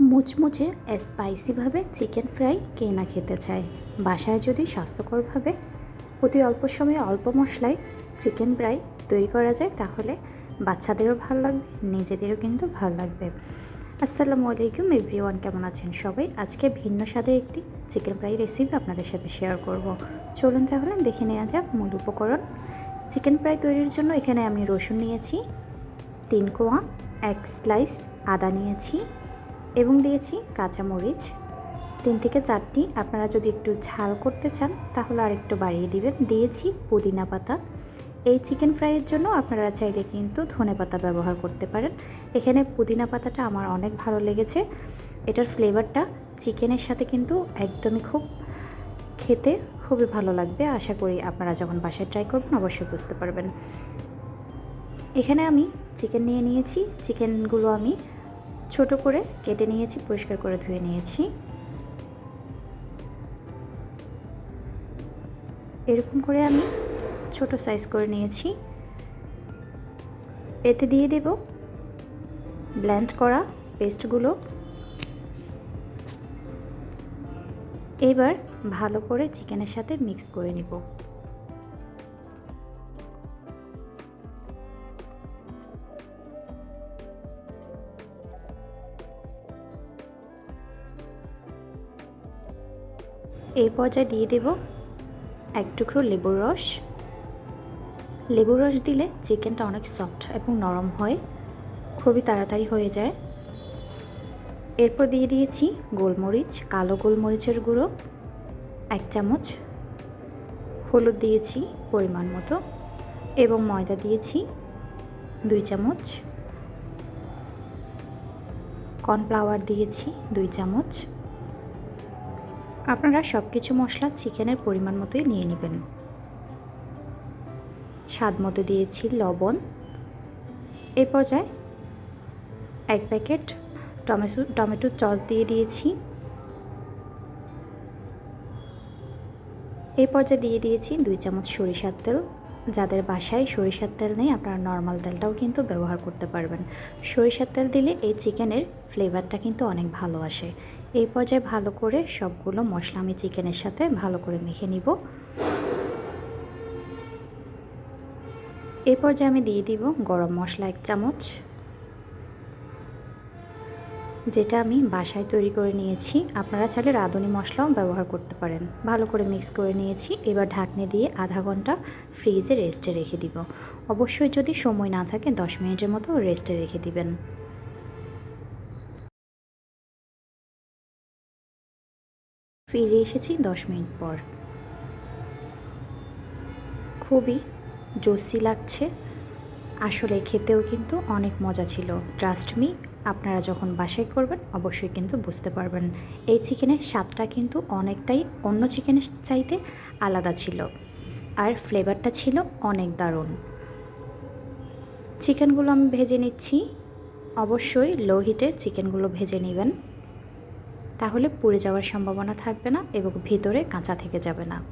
মুচমুচে স্পাইসিভাবে chicken fry কে না খেতে চায়। বাসায় যদি স্বাস্থ্যকরভাবে অতি অল্প সময়ে অল্প মশলায় চিকেন ফ্রাই তৈরি করা যায়, তাহলে বাচ্চাদেরও ভালো লাগবে, নিজেদেরও কিন্তু ভালো লাগবে। আসসালামু আলাইকুম এভরিওয়ান কেমন আছেন সবাই? আজকে ভিন্ন স্বাদের একটি চিকেন ফ্রাই রেসিপি আপনাদের সাথে শেয়ার করব। চলুন তাহলে দেখে নেওয়া যাক মূল উপকরণ। চিকেন ফ্রাই তৈরির জন্য এখানে আমি রসুন নিয়েছি, তিন কোয়া, এক স্লাইস আদা নিয়েছি এবং দিয়েছি কাঁচামরিচ। তিন থেকে চারটি। আপনারা যদি একটু ঝাল করতে চান, তাহলে আর একটু বাড়িয়ে দিবেন। দিয়েছি পুদিনা পাতা। এই চিকেন ফ্রাইয়ের জন্য আপনারা চাইলে কিন্তু ধনে পাতা ব্যবহার করতে পারেন। এখানে পুদিনা পাতাটা আমার অনেক ভালো লেগেছে। এটার ফ্লেভারটা চিকেনের সাথে কিন্তু একদমই খুব খেতে খুবই ভালো লাগবে। আশা করি আপনারা যখন বাসায় ট্রাই করবেন, অবশ্যই বুঝতে পারবেন। এখানে আমি চিকেন নিয়ে নিয়েছি। চিকেনগুলো আমি ছোট করে কেটে নিয়েছি, পরিষ্কার করে ধুয়ে নিয়েছি। এরকম করে আমি ছোট সাইজ করে নিয়েছি। এতে দিয়ে দেব ব্ল্যান্ড করা পেস্টগুলো এবার ভালো করে চিকেনের সাথে মিক্স করে নিব। এই পর্যায়ে দিয়ে দেব এক টুকরো লেবুর রস। লেবুর রস দিলে চিকেনটা অনেক সফট এবং নরম হয়, খুবই তাড়াতাড়ি হয়ে যায়। এরপর দিয়ে দিয়েছি গোলমরিচ, কালো গোলমরিচের গুঁড়ো, এক চামচ। হলুদ দিয়েছি পরিমাণ মতো এবং ময়দা দিয়েছি দুই চামচ। কর্নফ্লাওয়ার দিয়েছি দুই চামচ। আপনারা সব কিছু মশলা চিকেনের পরিমাণ মতোই নিয়ে নেবেন। স্বাদ মতো দিয়েছি লবণ। এই পর্যায়ে এক প্যাকেট টমেটো টমেটোর চস দিয়ে দিয়েছি। এই পর্যায়ে দিয়ে দিয়েছি দুই চামচ সরিষার তেল। যাদের বাসায় সরিষার তেল নেই, আপনারা নর্মাল তেলটাও কিন্তু ব্যবহার করতে পারবেন। সরিষার তেল দিলে এই চিকেনের ফ্লেভারটা কিন্তু অনেক ভালো আসে। এই পর্যায়ে ভালো করে সবগুলো মশলা আমি চিকেনের সাথে ভালো করে মেখে নিব। এই পর্যায়ে আমি দিয়ে দিব গরম মশলা এক চামচ। যেটা আমি বাসায় তৈরি করে নিয়েছি। আপনারা চাইলে রাঁধুনি মশলাও ব্যবহার করতে পারেন। ভালো করে মিক্স করে নিয়েছি। এবার ঢাকনে দিয়ে আধা ঘণ্টা ফ্রিজে রেস্টে রেখে দিব। অবশ্যই যদি সময় না থাকে, দশ মিনিটের মতো রেস্টে রেখে দিবেন। ফিরে এসেছি দশ মিনিট পর। খুবই জোসি লাগছে। আসলে খেতেও কিন্তু অনেক মজা ছিল। ট্রাস্ট মি আপনারা যখন বাসায় করবেন, অবশ্যই কিন্তু বুঝতে পারবেন। এই চিকেনের স্বাদটা কিন্তু অনেকটাই অন্য চিকেনের চাইতে আলাদা ছিল। আর ফ্লেভারটা ছিল অনেক দারুণ। চিকেনগুলো আমি ভেজে নিচ্ছি। অবশ্যই লো হিটে চিকেনগুলো ভেজে নেবেন। তাহলে পুড়ে যাওয়ার সম্ভাবনা থাকবে না এবং ভিতরে কাঁচা থেকে যাবে না।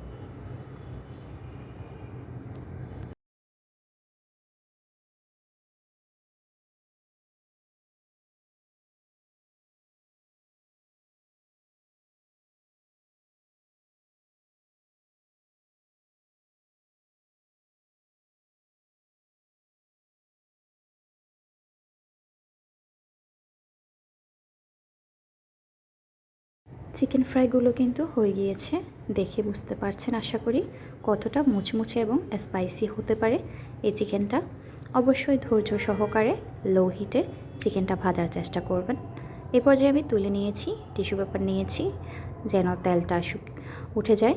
চিকেন ফ্রাইগুলো কিন্তু হয়ে গিয়েছে। দেখে বুঝতে পারছেন আশা করি কতটা মুচমুচে এবং স্পাইসি হতে পারে এই চিকেনটা। অবশ্যই ধৈর্য সহকারে লো হিটে চিকেনটা ভাজার চেষ্টা করবেন। এ পর্যায়ে আমি তুলে নিয়েছি টিস্যু পেপার নিয়েছি, যেন তেলটা উঠে যায়।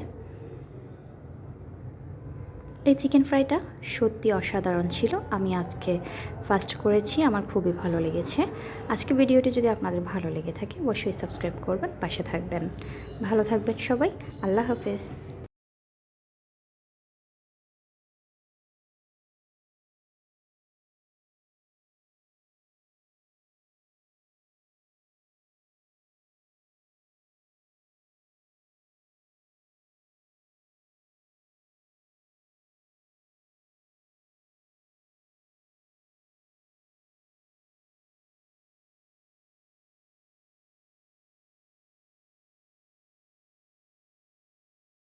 এই চিকেন ফ্রাইটা সত্যি অসাধারণ ছিল। আমি আজকে ফার্স্ট করেছি, আমার খুবই ভালো লেগেছে। আজকে ভিডিওটি যদি আপনাদের ভালো লেগে থাকে, অবশ্যই সাবস্ক্রাইব করবেন, পাশে থাকবেন। ভালো থাকবেন সবাই, আল্লাহ হাফেজ।